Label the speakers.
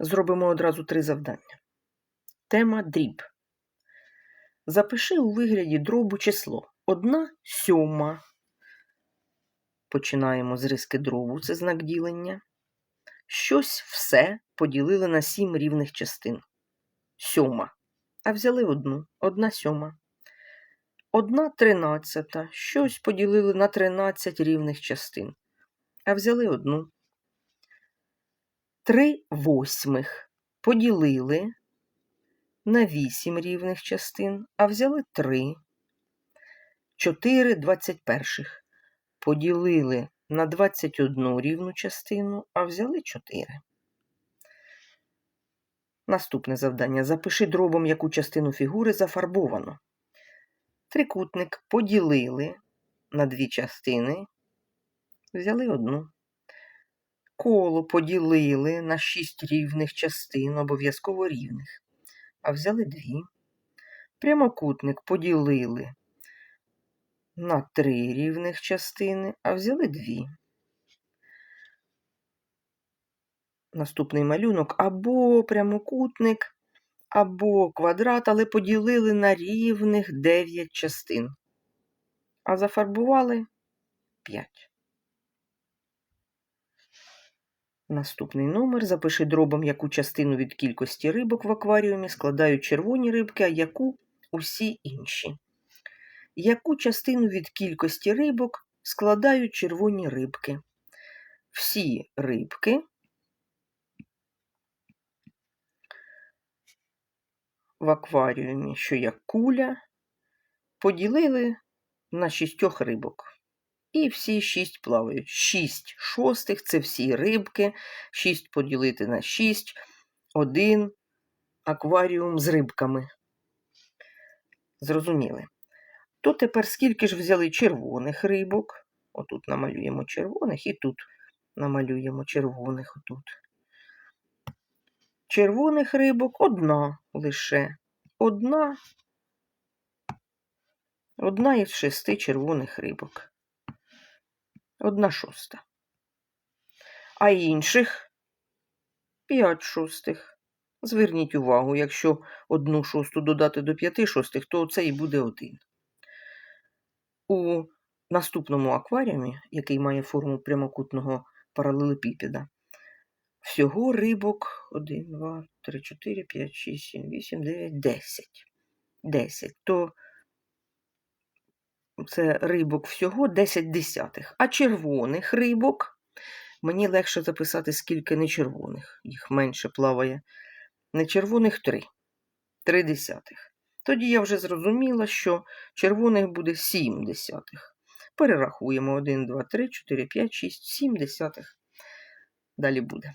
Speaker 1: Зробимо одразу три завдання. Тема дріб. Запиши у вигляді дробу число. Одна сьома. Починаємо з риски дробу, це знак ділення. Щось все поділили на сім рівних частин. Сьома. А взяли одну. Одна сьома. Одна тринадцята. Щось поділили на 13 рівних частин. А взяли одну. Три восьмих поділили на 8 рівних частин, а взяли 3. 4 21 поділили на 21 рівну частину, а взяли 4. Наступне завдання. Запиши дробом, яку частину фігури зафарбовано. Трикутник поділили на дві частини, взяли одну. Коло поділили на 6 рівних частин, обов'язково рівних, а взяли дві. Прямокутник поділили на три рівних частини, а взяли дві. Наступний малюнок або прямокутник, або квадрат, але поділили на рівних 9 частин. А зафарбували 5. Наступний номер. Запиши дробом, яку частину від кількості рибок в акваріумі складають червоні рибки, а яку усі інші. Яку частину від кількості рибок складають червоні рибки? Всі рибки в акваріумі, що як куля, поділили на шістьох рибок. І всі шість плавають. Шість шостих це всі рибки. Шість поділити на шість. Один акваріум з рибками. Зрозуміли. То тепер скільки ж взяли червоних рибок? Отут намалюємо червоних і тут намалюємо червоних отут. Червоних рибок одна лише. Одна. Одна із шести червоних рибок. Одна шоста. А інших п'ять шостих. Зверніть увагу, якщо одну шосту додати до п'яти шостих, то це і буде один. У наступному акваріумі, який має форму прямокутного паралелепіпеда, всього рибок 1, 2, 3, 4, 5, 6, 7, 8, 9, 10. 10. То це рибок всього 10 десятих. А червоних рибок мені легше записати, скільки не червоних. Їх менше плаває. Не червоних 3. 3 десятих. Тоді я вже зрозуміла, що червоних буде 7 десятих. Перерахуємо 1, 2, 3, 4, 5, 6, 7 десятих. Далі буде.